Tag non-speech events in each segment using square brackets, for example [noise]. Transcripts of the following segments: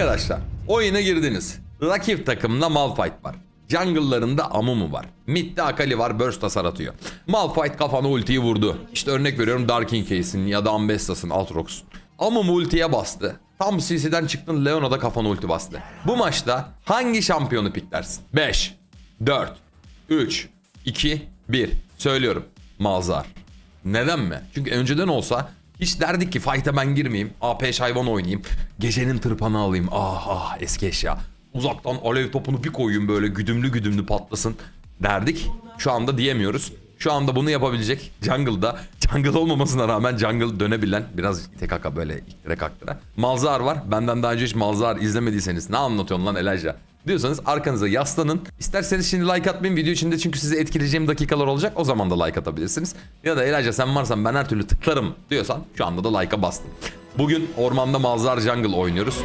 Arkadaşlar oyuna girdiniz. Rakip takımda Malphite var. Jungle'larında Amumu var. Mid'de Akali var burst hasar atıyor. Malphite kafana ultiyi vurdu. İşte örnek veriyorum Darkin Case'in ya da Ambessas'ın Aatrox'un. Amumu ultiye bastı. Tam CC'den çıktın Leona da kafana ulti bastı. Bu maçta hangi şampiyonu piklersin? 5, 4, 3, 2, 1. Söylüyorum. Malzar. Neden mi? Çünkü önceden olsa hiç derdik ki fight'a ben girmeyeyim. AP hayvan oynayayım. Gecenin tırpanı alayım. Ah ah eski eşya. Uzaktan alev topunu bir koyayım böyle güdümlü güdümlü patlasın derdik. Şu anda diyemiyoruz. Şu anda bunu yapabilecek jungle'da jungle olmamasına rağmen jungle dönebilen biraz haka böyle iktire kaktıra. Malzar var. Benden daha önce hiç Malzar izlemediyseniz ne anlatıyorsun lan Elijah? Diyorsanız arkanıza yaslanın. İsterseniz şimdi like atmayın video içinde çünkü sizi etkileyeceğim dakikalar olacak. O zaman da like atabilirsiniz. Ya da Elijah sen varsan ben her türlü tıklarım diyorsan şu anda da like'a bastım. Bugün ormanda Malzar Jungle oynuyoruz.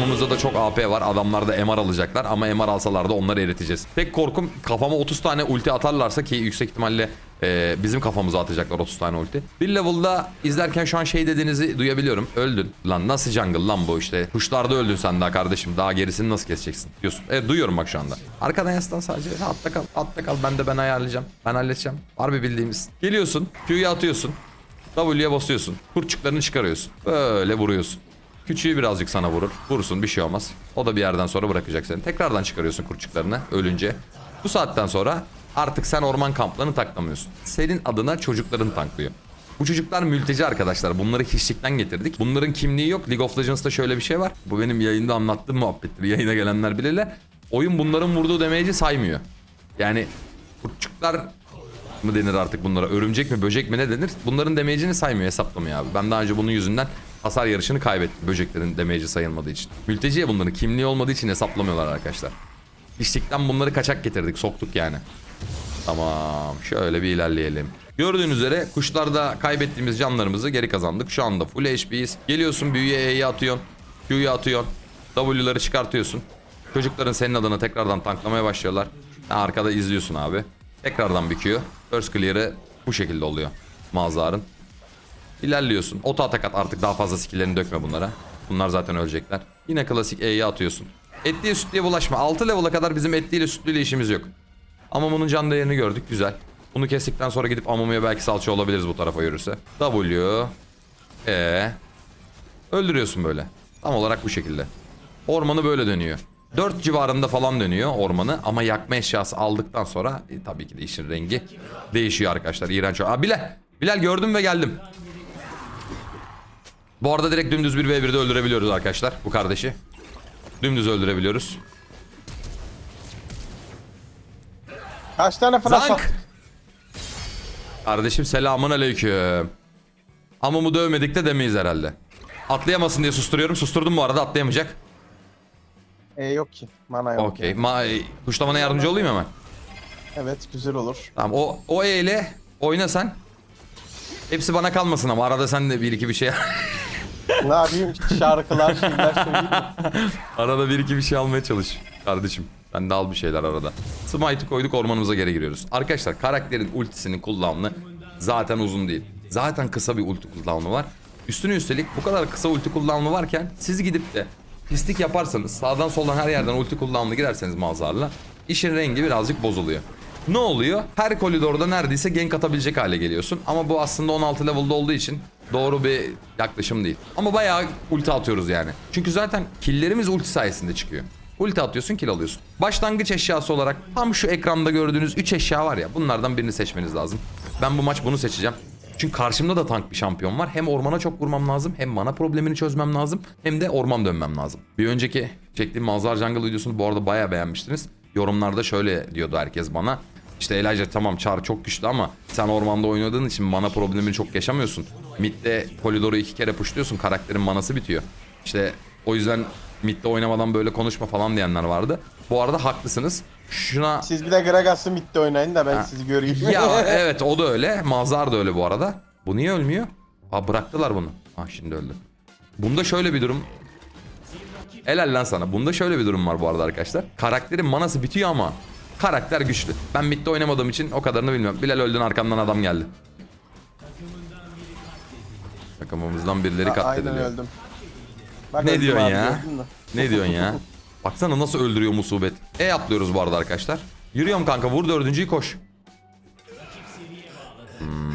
Takımımızda da çok AP var. Adamlar da MR alacaklar ama MR alsalar da onları eriteceğiz. Tek korkum kafama 30 tane ulti atarlarsa ki yüksek ihtimalle e, bizim kafamıza atacaklar 30 tane ulti. Bir level'da izlerken şu an şey dediğinizi duyabiliyorum. Öldün. Lan nasıl jungle lan bu işte. Kuşlarda öldün sen daha kardeşim. Daha gerisini nasıl keseceksin diyorsun. Evet duyuyorum bak şu anda. Arkadan yaslan sadece. Hatta kal. Hatta kal. Ben de ben ayarlayacağım. Ben halledeceğim. Harbi bildiğimiz. Geliyorsun. Q'yu atıyorsun. W'ye basıyorsun. Kurtçuklarını çıkarıyorsun. Böyle vuruyorsun. Küçüğü birazcık sana vurur. Vurursun bir şey olmaz. O da bir yerden sonra bırakacak seni. Tekrardan çıkarıyorsun kurtçuklarını ölünce. Bu saatten sonra artık sen orman kamplarını taklamıyorsun. Senin adına çocukların tanklıyor. Bu çocuklar mülteci arkadaşlar. Bunları hiçlikten getirdik. Bunların kimliği yok. League of Legends'ta şöyle bir şey var. Bu benim yayında anlattığım muhabbettir. Yayına gelenler bilirler. Oyun bunların vurduğu damage'i saymıyor. Yani kurtçuklar mı denir artık bunlara? Örümcek mi böcek mi ne denir? Bunların damage'ini saymıyor hesaplamıyor abi. Ben daha önce bunun yüzünden hasar yarışını kaybettim. Böceklerin damage'i sayılmadığı için. Mülteciye bunların kimliği olmadığı için hesaplamıyorlar arkadaşlar. İşlikten bunları kaçak getirdik soktuk yani. Tamam şöyle bir ilerleyelim. Gördüğünüz üzere kuşlarda kaybettiğimiz canlarımızı geri kazandık. Şu anda full HP'yiz. Geliyorsun büyüye E'yi atıyorsun. Q'yu atıyorsun. W'ları çıkartıyorsun. Çocukların senin adına tekrardan tanklamaya başlıyorlar. Arkada izliyorsun abi. Tekrardan bir Q. First clear'ı bu şekilde oluyor. Mazarın. İlerliyorsun. Oto atak at artık daha fazla skill'lerini dökme bunlara. Bunlar zaten ölecekler. Yine klasik E'yi atıyorsun. Etliye sütlüye bulaşma. 6 level'a kadar bizim etliyle sütlüyle işimiz yok. Ama bunun can değerini gördük. Güzel. Bunu kestikten sonra gidip Amumu'ya belki salça olabiliriz bu tarafa yürürse. W. E. Öldürüyorsun böyle. Tam olarak bu şekilde. Ormanı böyle dönüyor. 4 civarında falan dönüyor ormanı ama yakma eşyası aldıktan sonra e, tabii ki de işin rengi değişiyor arkadaşlar. İğrenç. Aa Bilal. Bilal gördüm ve geldim. Bu arada direkt dümdüz bir v 1'de öldürebiliyoruz arkadaşlar bu kardeşi. Dümdüz öldürebiliyoruz. Kaç tane flash Zank. Kardeşim selamun aleyküm. Amumu dövmedik de demeyiz herhalde. Atlayamasın diye susturuyorum. Susturdum bu arada atlayamayacak. E yok ki. Mana yok. Okey. yani. Ma e, kuşlamana yardımcı olayım hemen. Evet güzel olur. Tamam o, o E ile oyna sen. Hepsi bana kalmasın ama arada sen de bir iki bir şey [laughs] ne yapayım? Şarkılar, şeyler söyleyeyim mi? arada bir iki bir şey almaya çalış kardeşim. Sen de al bir şeyler arada. Smite'ı koyduk ormanımıza geri giriyoruz. Arkadaşlar karakterin ultisinin kullanımı zaten uzun değil. Zaten kısa bir ulti kullanımı var. Üstüne üstelik bu kadar kısa ulti kullanımı varken siz gidip de pislik yaparsanız sağdan soldan her yerden ulti kullanımı girerseniz mazarla işin rengi birazcık bozuluyor. Ne oluyor? Her koridorda neredeyse gank atabilecek hale geliyorsun. Ama bu aslında 16 level'da olduğu için doğru bir yaklaşım değil. Ama bayağı ulti atıyoruz yani. Çünkü zaten killlerimiz ulti sayesinde çıkıyor. Ulti atıyorsun kill alıyorsun. Başlangıç eşyası olarak tam şu ekranda gördüğünüz 3 eşya var ya bunlardan birini seçmeniz lazım. Ben bu maç bunu seçeceğim. Çünkü karşımda da tank bir şampiyon var. Hem ormana çok vurmam lazım, hem mana problemini çözmem lazım, hem de orman dönmem lazım. Bir önceki çektiğim Malzar Jungle videosunu bu arada bayağı beğenmiştiniz. Yorumlarda şöyle diyordu herkes bana. İşte Elijah tamam Char çok güçlü ama sen ormanda oynadığın için mana problemini çok yaşamıyorsun. Mid'de koridoru iki kere pushluyorsun karakterin manası bitiyor. İşte o yüzden mid'de oynamadan böyle konuşma falan diyenler vardı. Bu arada haklısınız. Şuna Siz bir de Gragas'ı midde oynayın da ben Ha. sizi göreyim. ya [laughs] evet o da öyle. Mazhar da öyle bu arada. Bu niye ölmüyor? Aa bıraktılar bunu. Ah şimdi öldü. Bunda şöyle bir durum. Helal lan sana. Bunda şöyle bir durum var bu arada arkadaşlar. Karakterin manası bitiyor ama karakter güçlü. Ben midde oynamadığım için o kadarını bilmiyorum. Bilal öldün arkamdan adam geldi. Takımımızdan birileri A- Aynen katlediliyor. öldüm. Bak Ne öldüm diyorsun abi, ya? Ne diyorsun ya? [laughs] Baksana nasıl öldürüyor musibet. E atlıyoruz bu arada arkadaşlar. Yürüyorum kanka vur dördüncüyü koş. Hmm.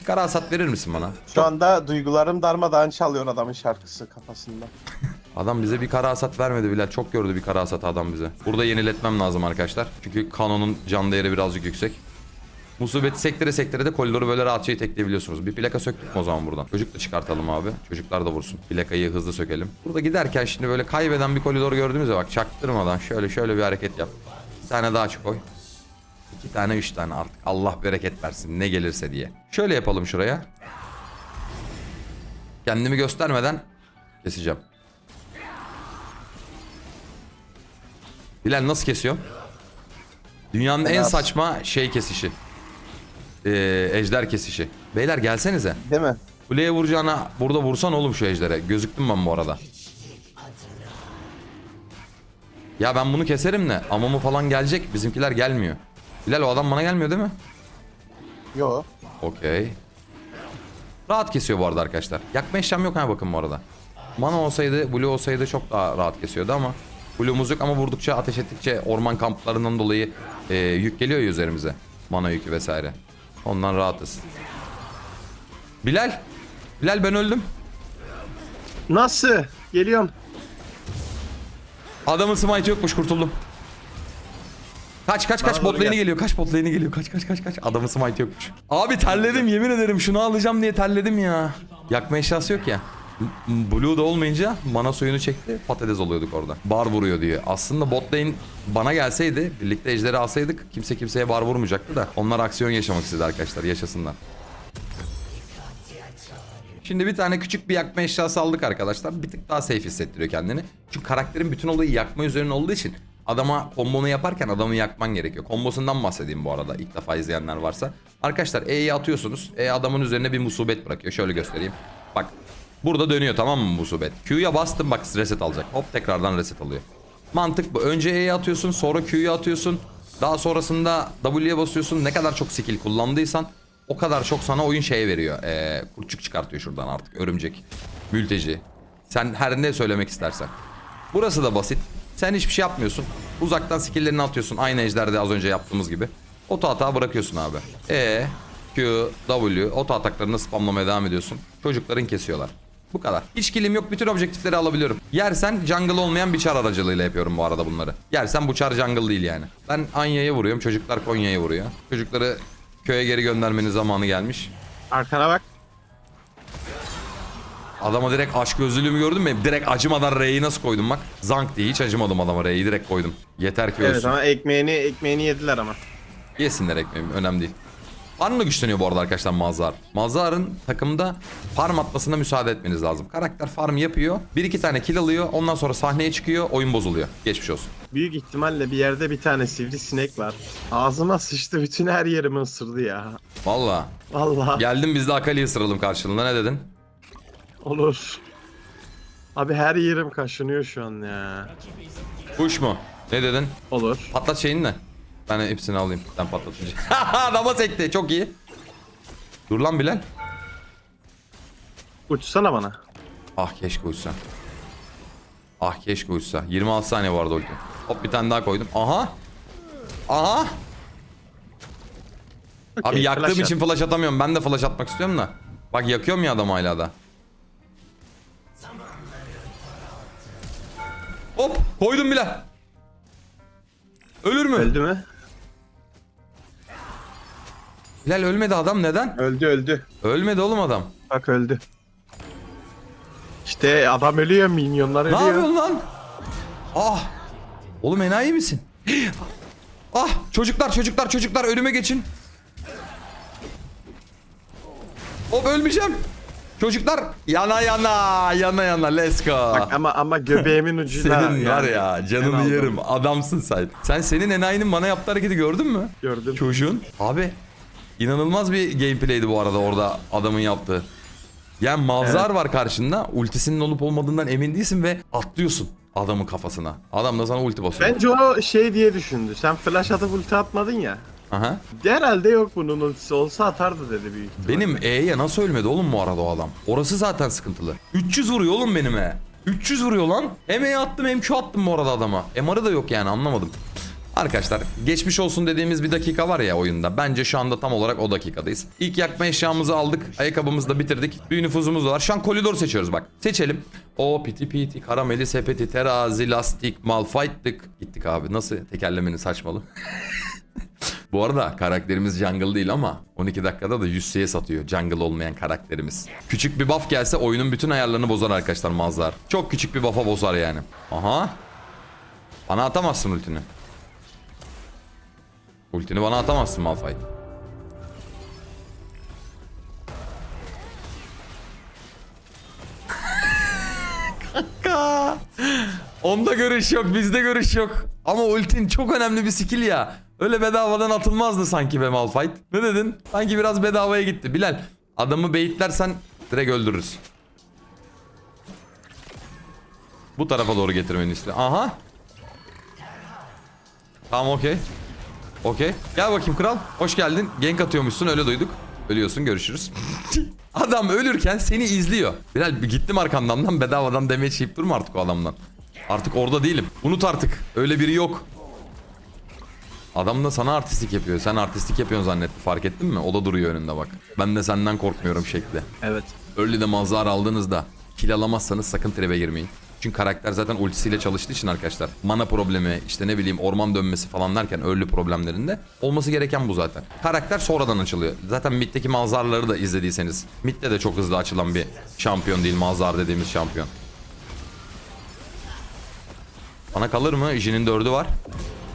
Bir Kara hasat verir misin bana? Şu anda duygularım darmadağın çalıyor adamın şarkısı kafasında. [laughs] Adam bize bir kara hasat vermedi bile. Çok gördü bir kara hasat adam bize. Burada yeniletmem lazım arkadaşlar. Çünkü kanonun can değeri birazcık yüksek. Musibeti sektire sektire de koridoru böyle rahatça itekleyebiliyorsunuz. Bir plaka söktük o zaman buradan? Çocuk da çıkartalım abi. Çocuklar da vursun. Plakayı hızlı sökelim. Burada giderken şimdi böyle kaybeden bir koridor gördüğümüzde bak çaktırmadan şöyle şöyle bir hareket yap. Bir tane daha çık koy. İki tane üç tane artık. Allah bereket versin ne gelirse diye. Şöyle yapalım şuraya. Kendimi göstermeden keseceğim. Bilal nasıl kesiyor? Dünyanın en saçma şey kesişi. Ee, ejder kesişi. Beyler gelsenize. Değil mi? Kuleye vuracağına burada vursan oğlum şu ejdere. Gözüktüm ben bu arada. Ya ben bunu keserim de amamı falan gelecek. Bizimkiler gelmiyor. Bilal o adam bana gelmiyor değil mi? Yo. Okey. Rahat kesiyor bu arada arkadaşlar. Yakma eşyam yok ha bakın bu arada. Mana olsaydı, blue olsaydı çok daha rahat kesiyordu ama blue'umuz yok ama vurdukça, ateş ettikçe orman kamplarından dolayı e, yük geliyor ya üzerimize. Mana yükü vesaire. Ondan rahatız. Bilal. Bilal ben öldüm. Nasıl? Geliyorum. Adamın smite yokmuş kurtuldum. Kaç kaç kaç Bana bot doğru lane'i gel. geliyor. Kaç bot lane'i geliyor. Kaç kaç kaç kaç. Adamın smite yokmuş. Abi terledim yemin ederim. Şunu alacağım diye terledim ya. Yakma eşyası yok ya. Blue da olmayınca mana suyunu çekti. Patates oluyorduk orada. Bar vuruyor diye. Aslında bot lane bana gelseydi, birlikte ejderi alsaydık kimse kimseye bar vurmayacaktı da. Onlar aksiyon yaşamak istedi arkadaşlar. Yaşasınlar. Şimdi bir tane küçük bir yakma eşyası aldık arkadaşlar. Bir tık daha safe hissettiriyor kendini. Çünkü karakterin bütün olayı yakma üzerine olduğu için adama kombonu yaparken adamı yakman gerekiyor. Kombosundan bahsedeyim bu arada ilk defa izleyenler varsa. Arkadaşlar E'yi atıyorsunuz. E adamın üzerine bir musibet bırakıyor. Şöyle göstereyim. Bak burada dönüyor tamam mı musibet? Q'ya bastım bak reset alacak. Hop tekrardan reset alıyor. Mantık bu. Önce E'ye atıyorsun sonra Q'ya atıyorsun. Daha sonrasında W'ye basıyorsun. Ne kadar çok skill kullandıysan o kadar çok sana oyun şey veriyor. Ee, kurtçuk çıkartıyor şuradan artık. Örümcek, mülteci. Sen her ne söylemek istersen. Burası da basit. Sen hiçbir şey yapmıyorsun. Uzaktan skill'lerini atıyorsun. Aynı ejderde az önce yaptığımız gibi. Oto hata bırakıyorsun abi. E, Q, W, oto ataklarını spamlamaya devam ediyorsun. Çocukların kesiyorlar. Bu kadar. Hiç kilim yok. Bütün objektifleri alabiliyorum. Yersen jungle olmayan bir çar aracılığıyla yapıyorum bu arada bunları. Yersen bu çar jungle değil yani. Ben Anya'ya vuruyorum. Çocuklar Konya'ya vuruyor. Çocukları köye geri göndermenin zamanı gelmiş. Arkana bak. Adama direkt aşk gözlülüğümü gördün mü? Direkt acımadan R'yi nasıl koydum bak. Zank diye hiç acımadım adama R'yi direkt koydum. Yeter ki Evet ölsün. ama ekmeğini ekmeğini yediler ama. Yesinler ekmeğimi önemli değil. Farmla güçleniyor bu arada arkadaşlar Mazhar. Mazhar'ın takımda farm atmasına müsaade etmeniz lazım. Karakter farm yapıyor. Bir iki tane kill alıyor. Ondan sonra sahneye çıkıyor. Oyun bozuluyor. Geçmiş olsun. Büyük ihtimalle bir yerde bir tane sivrisinek var. Ağzıma sıçtı bütün her yerimi ısırdı ya. Valla. Vallahi Geldim biz de Akali'yi ısıralım karşılığında. Ne dedin? olur. Abi her yerim kaşınıyor şu an ya. Kuş mu? Ne dedin? Olur. Patlat şeyini de. Ben hepsini alayım. Sen patlatınca. [laughs] [laughs] Adama sekti. Çok iyi. Dur lan Bilal. Uçsana bana. Ah keşke uçsa. Ah keşke uçsa. 26 saniye vardı ulti. Hop bir tane daha koydum. Aha. Aha. Abi Okey, yaktığım flash için at. flash atamıyorum. Ben de flash atmak istiyorum da. Bak yakıyorum ya adam hala da. Hop koydum bile. Ölür mü? Öldü mü? Bilal ölmedi adam neden? Öldü öldü. Ölmedi oğlum adam. Bak öldü. İşte adam ölüyor, minyonlar Ne ölüyor. yapıyorsun lan? Ah. Oğlum enayi misin? [gasps] Ah çocuklar çocuklar çocuklar önüme geçin. Hop ölmeyeceğim. Çocuklar yana yana yana yana let's go. Bak ama ama göbeğimin ucuyla. [laughs] senin var yani ya canını aldım. yerim adamsın sen. Sen senin enayinin bana yaptığı hareketi gördün mü? Gördüm. Çocuğun. Abi inanılmaz bir gameplay'di bu arada orada adamın yaptığı. Yani Mazhar var karşında. Ultisinin olup olmadığından emin değilsin ve atlıyorsun adamın kafasına. Adam da sana ulti basıyor. Bence o şey diye düşündü. Sen flash atıp ulti atmadın ya. Aha. Herhalde yok bunun ultisi olsa atardı dedi büyük ihtimal. Benim E'ye nasıl ölmedi oğlum bu arada o adam? Orası zaten sıkıntılı. 300 vuruyor oğlum benim E. 300 vuruyor lan. Hem E attım hem Q attım bu arada adama. MR'ı da yok yani anlamadım. Arkadaşlar geçmiş olsun dediğimiz bir dakika var ya oyunda. Bence şu anda tam olarak o dakikadayız. İlk yakma eşyamızı aldık. Ayakkabımızı da bitirdik. Bir nüfuzumuz var. Şu an koridor seçiyoruz bak. Seçelim. O piti piti karameli sepeti terazi lastik malfight'tık. Gittik abi. Nasıl tekerlemenin saçmalı. [laughs] Bu arada karakterimiz jungle değil ama 12 dakikada da 100 CS satıyor jungle olmayan karakterimiz. Küçük bir buff gelse oyunun bütün ayarlarını bozar arkadaşlar mazlar. Çok küçük bir buff'a bozar yani. Aha. Bana atamazsın ultini. Ultini bana atamazsın Malphite. [laughs] Kanka. Onda görüş yok, bizde görüş yok. Ama ultin çok önemli bir skill ya. Öyle bedavadan atılmazdı sanki be Malphite. Ne dedin? Sanki biraz bedavaya gitti. Bilal, adamı beyitlersen direkt öldürürüz. Bu tarafa doğru getirmeni istiyor. Aha. Tamam okey. Okey. Gel bakayım kral. Hoş geldin. Gank atıyormuşsun öyle duyduk. Ölüyorsun görüşürüz. [laughs] Adam ölürken seni izliyor. Bilal gittim arkandan lan bedavadan damage yiyip durma artık o adamdan. Artık orada değilim. Unut artık. Öyle biri yok. Adam da sana artistik yapıyor. Sen artistik yapıyorsun zannetti. Fark ettin mi? O da duruyor önünde bak. Ben de senden korkmuyorum şekli. Evet. Early'de mazhar aldığınızda kill alamazsanız sakın tribe girmeyin. Çünkü karakter zaten ultisiyle çalıştığı için arkadaşlar. Mana problemi, işte ne bileyim orman dönmesi falan derken early problemlerinde olması gereken bu zaten. Karakter sonradan açılıyor. Zaten mid'deki mazharları da izlediyseniz. Mid'de de çok hızlı açılan bir şampiyon değil mazhar dediğimiz şampiyon. Bana kalır mı? Jin'in dördü var.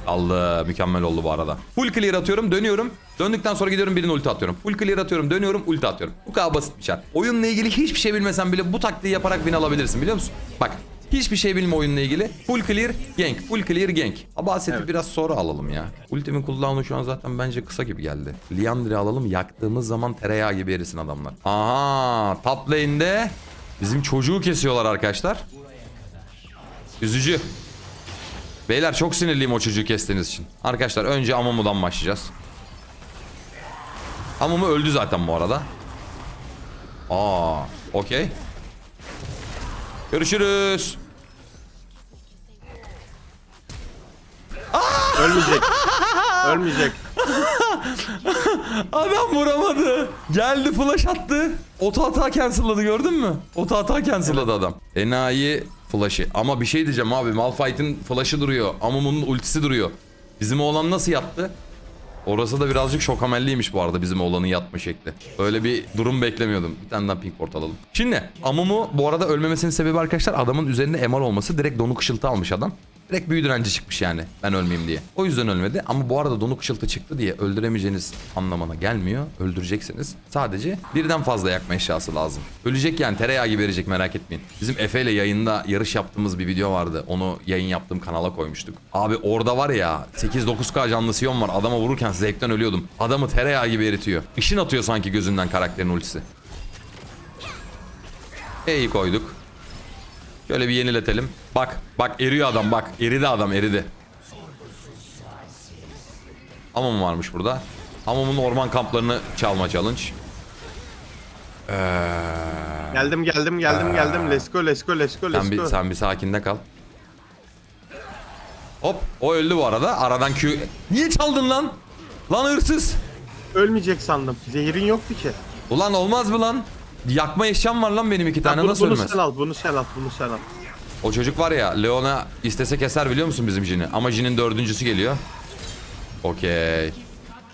Allah mükemmel oldu bu arada. Full clear atıyorum dönüyorum. Döndükten sonra gidiyorum birine ulti atıyorum. Full clear atıyorum dönüyorum ulti atıyorum. Bu kadar basit bir şart. Oyunla ilgili hiçbir şey bilmesen bile bu taktiği yaparak win alabilirsin biliyor musun? Bak hiçbir şey bilme oyunla ilgili. Full clear gank. Full clear gank. Abaseti Evet. biraz sonra alalım ya. Ultimin cooldown'u şu an zaten bence kısa gibi geldi. Liandry alalım yaktığımız zaman tereyağı gibi erisin adamlar. Aha top lane'de bizim çocuğu kesiyorlar arkadaşlar. Üzücü. Beyler çok sinirliyim o çocuğu kestiğiniz için. Arkadaşlar önce Amamu'dan başlayacağız. Amamu öldü zaten bu arada. Aa, okey. Görüşürüz. Ölmeyecek. [laughs] Ölmeyecek. Adam vuramadı. Geldi flash attı. Oto hata cancel'ladı gördün mü? Oto hata cancel'ladı adam. Enayi flash'ı. Ama bir şey diyeceğim abi. Malphite'in flash'ı duruyor. Amumu'nun ultisi duruyor. Bizim oğlan nasıl yattı? Orası da birazcık şokamelliymiş bu arada bizim oğlanın yatma şekli. Öyle bir durum beklemiyordum. Bir tane daha pink port alalım. Şimdi Amumu bu arada ölmemesinin sebebi arkadaşlar adamın üzerinde MR olması. Direkt donuk ışıltı almış adam. Direkt büyü direnci çıkmış yani ben ölmeyeyim diye. O yüzden ölmedi ama bu arada donuk ışıltı çıktı diye öldüremeyeceğiniz anlamına gelmiyor. Öldüreceksiniz. Sadece birden fazla yakma eşyası lazım. Ölecek yani tereyağı gibi verecek merak etmeyin. Bizim Efe ile yayında yarış yaptığımız bir video vardı. Onu yayın yaptığım kanala koymuştuk. Abi orada var ya 8-9K canlı Sion var. Adama vururken zevkten ölüyordum. Adamı tereyağı gibi eritiyor. Işın atıyor sanki gözünden karakterin ultisi. E'yi koyduk. Şöyle bir yeniletelim. Bak bak eriyor adam bak. Eridi adam eridi. Hamam varmış burada. Hamamın orman kamplarını çalma challenge. Ee, Geldim geldim geldim geldim. Let's go let's go let's go let's sen bir, sen bir sakinde kal. Hop o öldü bu arada. Aradan Q... Niye çaldın lan? Lan hırsız. Ölmeyecek sandım. Zehirin yoktu ki. Ulan olmaz mı lan? Yakma eşyam var lan benim iki tane bunu, nasıl bunu ölmez? sen al bunu sen al bunu sen al. O çocuk var ya Leona istese keser biliyor musun bizim Jin'i? Ama Jin'in dördüncüsü geliyor. Okey.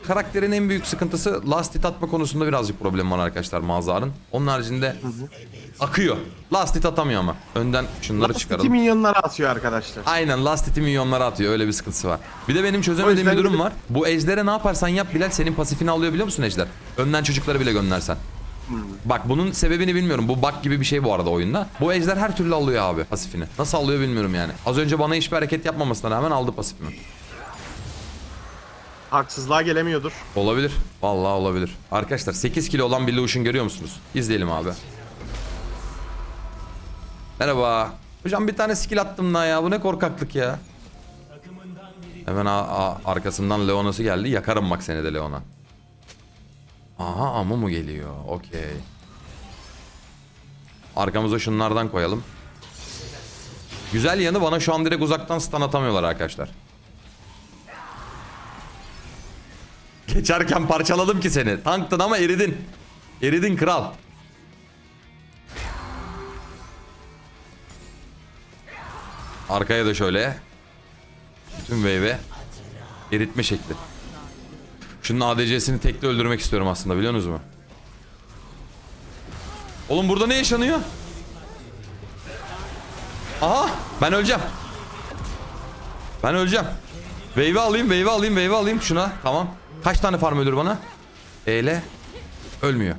Karakterin en büyük sıkıntısı last hit atma konusunda birazcık problem var arkadaşlar Mazhar'ın. Onun haricinde akıyor. Last hit atamıyor ama. Önden şunları Last çıkaralım. milyonlara atıyor arkadaşlar. Aynen last hit'i milyonlara atıyor. Öyle bir sıkıntısı var. Bir de benim çözemediğim bir durum gidip- var. Bu ejdere ne yaparsan yap Bilal senin pasifini alıyor biliyor musun ejder? Önden çocukları bile göndersen. Bak bunun sebebini bilmiyorum. Bu bug gibi bir şey bu arada oyunda. Bu ejder her türlü alıyor abi pasifini. Nasıl alıyor bilmiyorum yani. Az önce bana hiçbir hareket yapmamasına rağmen aldı pasifimi. Haksızlığa gelemiyordur. Olabilir. Vallahi olabilir. Arkadaşlar 8 kilo olan bir Lucian görüyor musunuz? İzleyelim abi. Merhaba. Hocam bir tane skill attım daha ya. Bu ne korkaklık ya. Hemen a- a- arkasından Leona'sı geldi. Yakarım bak seni de Leona. Aha Amumu geliyor. Okey. Arkamıza şunlardan koyalım. Güzel yanı bana şu an direkt uzaktan stun atamıyorlar arkadaşlar. Geçerken parçaladım ki seni. Tanktın ama eridin. Eridin kral. Arkaya da şöyle. Bütün wave'e eritme şekli. Şunun ADC'sini tekli öldürmek istiyorum aslında biliyorsunuz mu? Oğlum burada ne yaşanıyor? Aha ben öleceğim. Ben öleceğim. Wave'i alayım, wave'i alayım, wave'i alayım şuna. Tamam. Kaç tane farm ölür bana? E'le ölmüyor.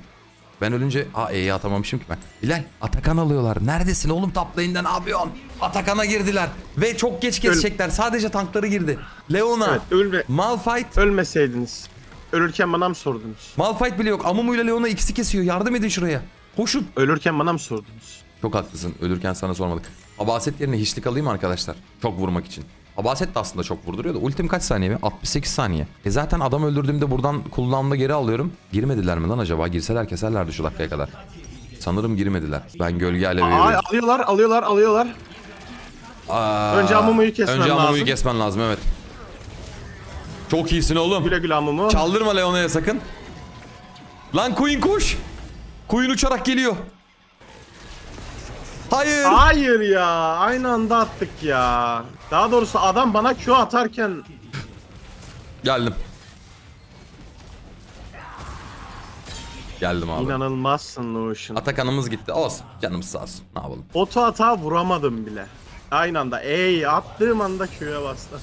Ben ölünce... Aa E'yi atamamışım ki ben. Bilal Atakan alıyorlar. Neredesin oğlum ne yapıyorsun? Atakan'a girdiler. Ve çok geç kesecekler. Sadece tankları girdi. Leona. Evet ölme, Malphite. ölmeseydiniz. Ölürken bana mı sordunuz? Malphite bile yok. Amumu ile Leona ikisi kesiyor. Yardım edin şuraya. Koşun. Ölürken bana mı sordunuz? Çok haklısın. Ölürken sana sormadık. Abaset yerine hiçlik alayım arkadaşlar. Çok vurmak için. Abaset de aslında çok vurduruyor da. Ultim kaç saniye mi? 68 saniye. E zaten adam öldürdüğümde buradan cooldown'da geri alıyorum. Girmediler mi lan acaba? Girseler keserlerdi şu dakikaya kadar. Sanırım girmediler. Ben gölge alevi Aa, veriyorum. alıyorlar alıyorlar alıyorlar. Aa, önce Amumu'yu kesmen Önce Amumu'yu lazım. kesmen lazım evet. Çok iyisin oğlum. Güle güle amumu. Çaldırma Leona'ya sakın. Lan Queen koş. Queen uçarak geliyor. Hayır. Hayır ya aynı anda attık ya. Daha doğrusu adam bana Q atarken Geldim. Geldim abi. inanılmazsın Notion. Atakanımız gitti. Olsun. Canımız sağ olsun. Ne yapalım? Oto hata vuramadım bile. Aynı anda ey attığım anda Q'ya bastım.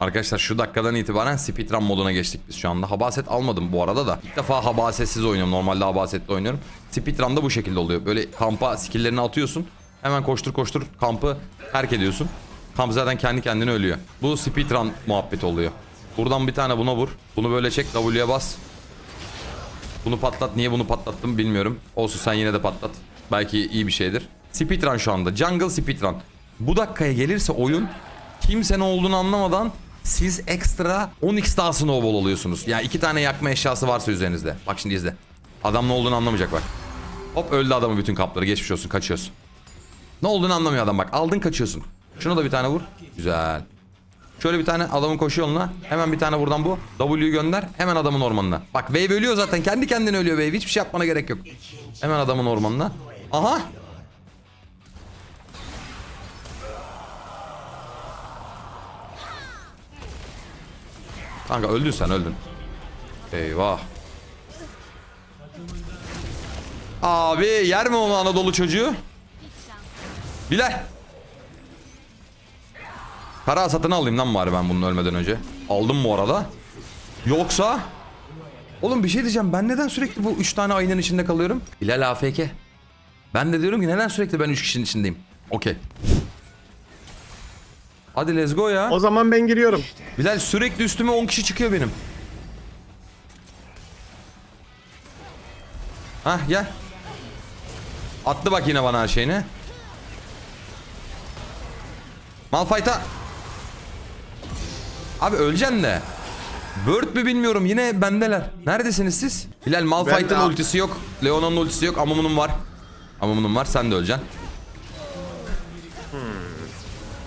Arkadaşlar şu dakikadan itibaren speedrun moduna geçtik biz şu anda. Habaset almadım bu arada da. İlk defa habasetsiz oynuyorum. Normalde habasetli oynuyorum. Speedrun'da bu şekilde oluyor. Böyle kampa skill'lerini atıyorsun. Hemen koştur koştur kampı terk ediyorsun. Kamp zaten kendi kendine ölüyor. Bu speedrun muhabbeti oluyor. Buradan bir tane buna vur. Bunu böyle çek W'ye bas. Bunu patlat. Niye bunu patlattım bilmiyorum. Olsun sen yine de patlat. Belki iyi bir şeydir. Speedrun şu anda. Jungle speedrun. Bu dakikaya gelirse oyun kimse ne olduğunu anlamadan siz ekstra 10x daha snowball oluyorsunuz. Yani iki tane yakma eşyası varsa üzerinizde. Bak şimdi izle. Adam ne olduğunu anlamayacak bak. Hop öldü adamın bütün kapları. Geçmiş olsun kaçıyorsun. Ne olduğunu anlamıyor adam bak. Aldın kaçıyorsun. Şuna da bir tane vur. Güzel. Şöyle bir tane adamın koşu yoluna. Hemen bir tane buradan bu. W'yu gönder. Hemen adamın ormanına. Bak Wave ölüyor zaten. Kendi kendine ölüyor Wave. Hiçbir şey yapmana gerek yok. Hemen adamın ormanına. Aha. Kanka öldün sen öldün. Eyvah. Abi yer mi onu Anadolu çocuğu? Bilal. Kara satını alayım lan bari ben bunun ölmeden önce. Aldım bu arada. Yoksa... Oğlum bir şey diyeceğim. Ben neden sürekli bu 3 tane ayının içinde kalıyorum? Bilal AFK. Ben de diyorum ki neden sürekli ben 3 kişinin içindeyim? Okey. Hadi let's go ya. O zaman ben giriyorum. Bilal sürekli üstüme 10 kişi çıkıyor benim. Hah gel. Attı bak yine bana her şeyini. Malphite'a. Abi öleceksin de. Bird mü bilmiyorum yine bendeler. Neredesiniz siz? Bilal Malphite'ın Ben ultisi yok. Leona'nın ultisi yok. Amumu'nun var. Amumu'nun var. Sen de öleceksin.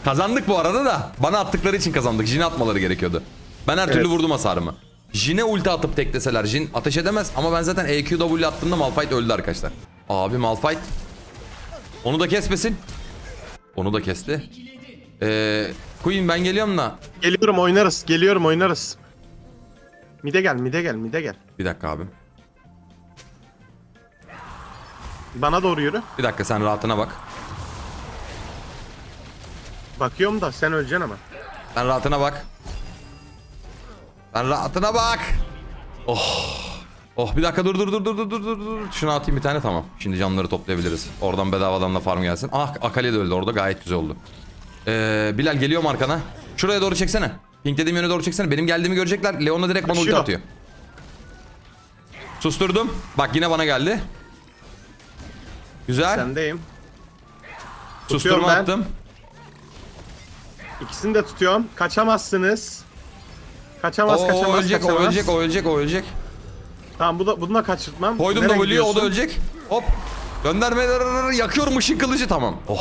Kazandık bu arada da. Bana attıkları için kazandık. Jin'e atmaları gerekiyordu. Ben her türlü Evet. vurdum hasarımı. Jin'e ulti atıp tekleseler Jin ateş edemez ama ben zaten EQW attığımda Malphite öldü arkadaşlar. Abi Malphite. Onu da kesmesin. Onu da kesti. Ee, Queen ben geliyorum da. Geliyorum oynarız. Geliyorum oynarız. Mide gel mide gel mide gel. Bir dakika abim. Bana doğru yürü. Bir dakika sen rahatına bak. Bakıyorum da sen öleceksin ama. Sen rahatına bak. Sen rahatına bak. Oh. Oh bir dakika dur dur dur dur dur dur dur dur. Şunu atayım bir tane tamam. Şimdi canları toplayabiliriz. Oradan bedavadan da farm gelsin. Ah Akali de öldü orada gayet güzel oldu. Ee, Bilal geliyorum arkana. Şuraya doğru çeksene. Pink dediğim yöne doğru çeksene. Benim geldiğimi görecekler. Leon'a direkt bana ulti Kaçıyor. atıyor. Susturdum. Bak yine bana geldi. Güzel. Sendeyim. Susturma ben. attım. İkisini de tutuyorum. Kaçamazsınız. Kaçamaz O, kaçamaz o ölecek, o kaçamaz. ölecek, o ölecek, o ölecek. Tamam bu da bunu da kaçırtmam. Koydum Nereye W'yu, o da ölecek. Hop. Gönderme yakıyorum ışın kılıcı tamam. Oh.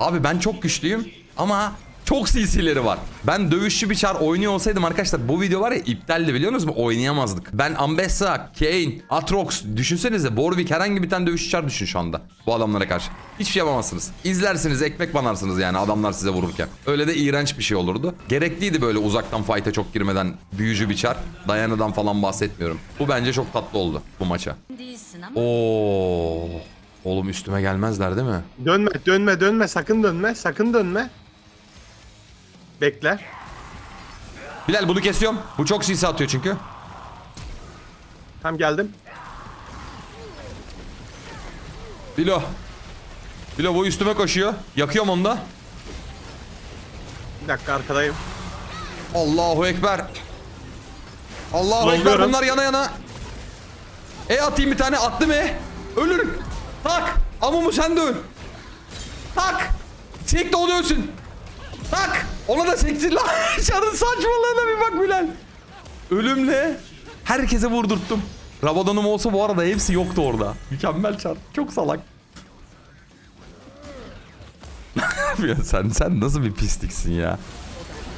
Abi ben çok güçlüyüm ama çok CC'leri var. Ben dövüşçü bir çar oynuyor olsaydım arkadaşlar bu video var ya iptaldi biliyor musunuz? Oynayamazdık. Ben Ambessa, Kane, Atrox düşünsenize Warwick herhangi bir tane dövüşçü çar düşün şu anda. Bu adamlara karşı. Hiçbir şey yapamazsınız. İzlersiniz ekmek banarsınız yani adamlar size vururken. Öyle de iğrenç bir şey olurdu. Gerekliydi böyle uzaktan fight'e çok girmeden büyücü bir çar. Dayana'dan falan bahsetmiyorum. Bu bence çok tatlı oldu bu maça. değilsin ama Oo. Oğlum üstüme gelmezler değil mi? Dönme dönme dönme sakın dönme sakın dönme. Bekle. Bilal bunu kesiyorum. Bu çok sisi atıyor çünkü. Tam geldim. Bilo. Bilo bu üstüme koşuyor. Yakıyorum onu da. Bir dakika arkadayım. Allahu Ekber. Allahu Ekber bunlar yana yana. E atayım bir tane attım e. Ölürüm. Tak. Amumu sen de öl. Tak. Çek de onu ölsün. Tak. Ona da seksin lan. [laughs] Çarın saçmalığına bir bak Bilal. Ölümle herkese vurdurttum. Rabadonum olsa bu arada hepsi yoktu orada. Mükemmel çar. Çok salak. [laughs] sen sen nasıl bir pisliksin ya?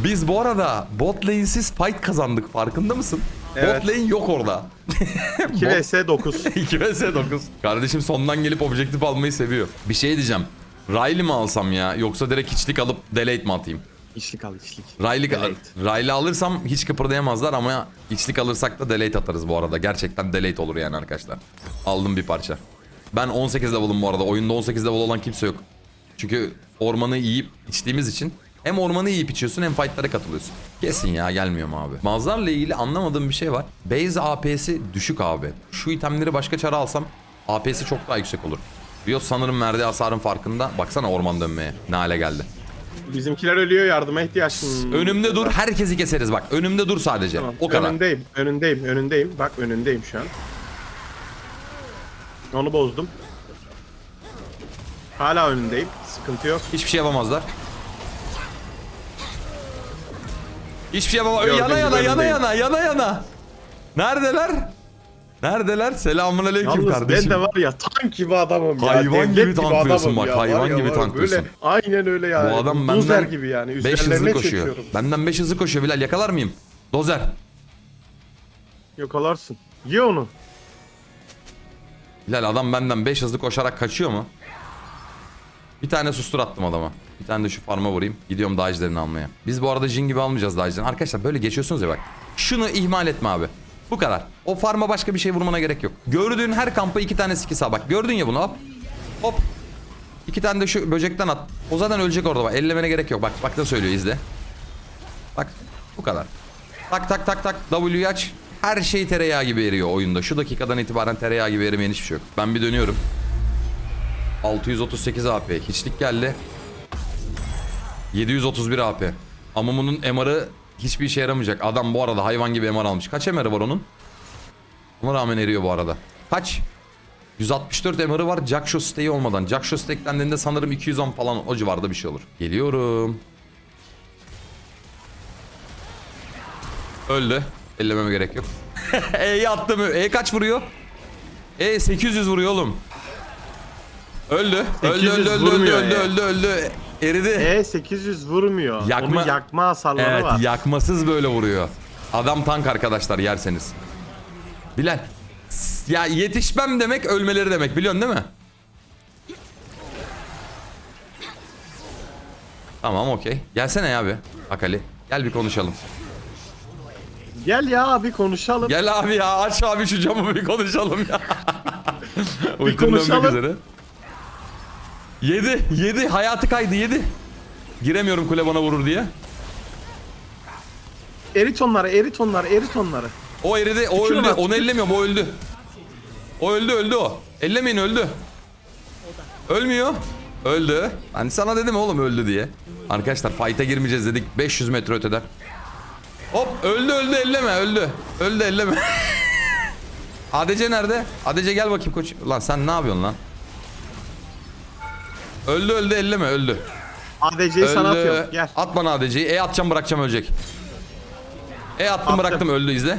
Biz bu arada bot lane'siz fight kazandık farkında mısın? Evet. Bot lane yok orada. [laughs] 2 vs 9. 2 vs 9. Kardeşim sondan gelip objektif almayı seviyor. Bir şey diyeceğim. Riley mi alsam ya yoksa direkt hiçlik alıp delete mi atayım? İşlik al işlik. Riley, Delete. Riley alırsam hiç kıpırdayamazlar ama içlik alırsak da delete atarız bu arada. Gerçekten delete olur yani arkadaşlar. Aldım bir parça. Ben 18 level'ım bu arada. Oyunda 18 level olan kimse yok. Çünkü ormanı yiyip içtiğimiz için hem ormanı yiyip içiyorsun hem fightlara katılıyorsun. Kesin ya gelmiyorum abi. Mazlarla ilgili anlamadığım bir şey var. Base AP'si düşük abi. Şu itemleri başka çara alsam AP'si çok daha yüksek olur. Riot sanırım verdiği hasarın farkında. Baksana orman dönmeye. Ne hale geldi. Bizimkiler ölüyor yardıma ihtiyaç. Önümde dur. Herkesi keseriz bak. Önümde dur sadece. Tamam. O kadar. Önündeyim, önündeyim, önündeyim. Bak önündeyim şu an. Onu bozdum. Hala önündeyim. Sıkıntı yok. Hiçbir şey yapamazlar. Hiçbir şey yapamaz. Yana yana yana yana yana yana. Neredeler? Neredeler? Selamun aleyküm Yalnız kardeşim. ben de var ya tank gibi adamım ya. Hayvan devlet gibi tanklıyorsun adamım bak, hayvan Var gibi var, tanklıyorsun. Böyle, aynen öyle yani. Bu adam Dozer benden gibi yani. 5 hızlı Üzerlerine koşuyor. çekiyorum. Benden 5 hızlı koşuyor Bilal yakalar mıyım? Dozer. Yakalarsın. Ye onu. Bilal adam benden 5 hızlı koşarak kaçıyor mu? Bir tane sustur attım adama. Bir tane de şu farma vurayım. Gidiyorum dağcılarını almaya. Biz bu arada jin gibi almayacağız dağcılarını. Arkadaşlar böyle geçiyorsunuz ya bak. Şunu ihmal etme abi. Bu kadar. O farma başka bir şey vurmana gerek yok. Gördüğün her kampa iki tane skill sağ. Bak gördün ya bunu hop. Hop. İki tane de şu böcekten at. O zaten ölecek orada bak. Ellemene gerek yok. Bak bak da söylüyor izle. Bak bu kadar. Tak tak tak tak W'yu aç. Her şey tereyağı gibi eriyor oyunda. Şu dakikadan itibaren tereyağı gibi erimeyen hiçbir şey yok. Ben bir dönüyorum. 638 AP. Hiçlik geldi. 731 AP. Amumunun MR'ı hiçbir işe yaramayacak. Adam bu arada hayvan gibi MR almış. Kaç MR'ı var onun? Ona rağmen eriyor bu arada. Kaç? 164 MR'ı var Jackshaw stack'i olmadan. Jackshaw stack'lendiğinde sanırım 210 falan o civarda bir şey olur. Geliyorum. Öldü. Ellememe gerek yok. [laughs] E'yi attım. E kaç vuruyor? E 800 vuruyor oğlum. Öldü. Öldü 800 öldü öldü öldü öldü öldü öldü. Eridi. E 800 vurmuyor. Yakma- Onun yakma hasarları Evet var. yakmasız böyle vuruyor. Adam tank arkadaşlar yerseniz. Bilal. s- Ya yetişmem demek ölmeleri demek biliyorsun değil mi? Tamam okey. Gelsene ya abi. Akali. Gel bir konuşalım. Gel ya abi konuşalım. Gel abi ya aç abi şu camı bir konuşalım ya. [laughs] Dönmek konuşalım. üzere. Yedi. Yedi. Hayatı kaydı yedi. Giremiyorum kule bana vurur diye. Erit onları, erit onları, erit onları. O eridi, o öldü. bak. Onu ellemiyorum, o öldü. O öldü, öldü o. Ellemeyin öldü. Ölmüyor. Öldü. Ben sana dedim oğlum öldü diye. Arkadaşlar fight'a girmeyeceğiz dedik 500 metre öteden. Hop öldü öldü elleme öldü. Öldü elleme. [laughs] ADC nerede? ADC gel bakayım koç. Lan sen ne yapıyorsun lan? Öldü öldü elleme öldü. ADC'yi sana Öldü. atıyorum. Gel. At bana ADC'yi. E atacağım bırakacağım ölecek. E attım Attım. bıraktım öldü izle. [laughs]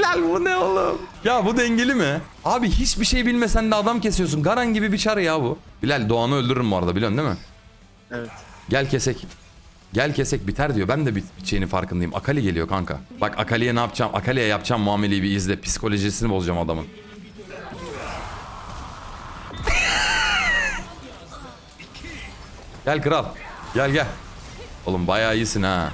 Lan bu ne oğlum? Ya bu dengeli mi? Abi hiçbir şey bilmesen de adam kesiyorsun. Garan gibi bir çar ya bu. Bilal Doğan'ı öldürürüm bu arada biliyorsun değil mi? Evet. Gel kesek. Gel kesek biter diyor. Ben de bit- biteceğini farkındayım. Akali geliyor kanka. Bak Akali'ye ne yapacağım? Akali'ye yapacağım muameleyi bir izle. Psikolojisini bozacağım adamın. Gel kral. Gel gel. Oğlum bayağı iyisin ha.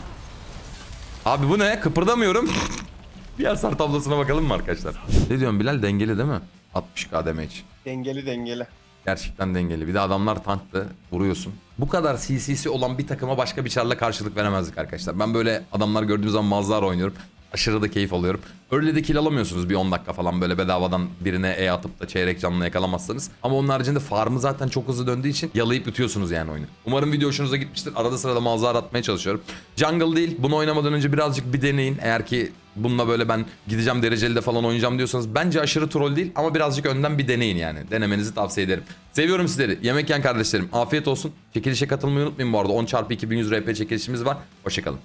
Abi bu ne? Kıpırdamıyorum. [laughs] bir hasar tablosuna bakalım mı arkadaşlar? Ne diyorsun Bilal? Dengeli değil mi? 60k damage. Dengeli dengeli. Gerçekten dengeli. Bir de adamlar tanktı. Vuruyorsun. Bu kadar CC'si olan bir takıma başka bir çarla karşılık veremezdik arkadaşlar. Ben böyle adamlar gördüğüm zaman mazlar oynuyorum. Aşırı da keyif alıyorum. Öyle de kill alamıyorsunuz bir 10 dakika falan böyle bedavadan birine E atıp da çeyrek canlı yakalamazsanız. Ama onun haricinde farmı zaten çok hızlı döndüğü için yalayıp yutuyorsunuz yani oyunu. Umarım video hoşunuza gitmiştir. Arada sırada mazlar atmaya çalışıyorum. Jungle değil. Bunu oynamadan önce birazcık bir deneyin. Eğer ki bununla böyle ben gideceğim dereceli de falan oynayacağım diyorsanız bence aşırı troll değil ama birazcık önden bir deneyin yani. Denemenizi tavsiye ederim. Seviyorum sizleri. Yemek yiyen kardeşlerim. Afiyet olsun. Çekilişe katılmayı unutmayın bu arada. 10 çarpı 2100 RP çekilişimiz var. Hoşçakalın.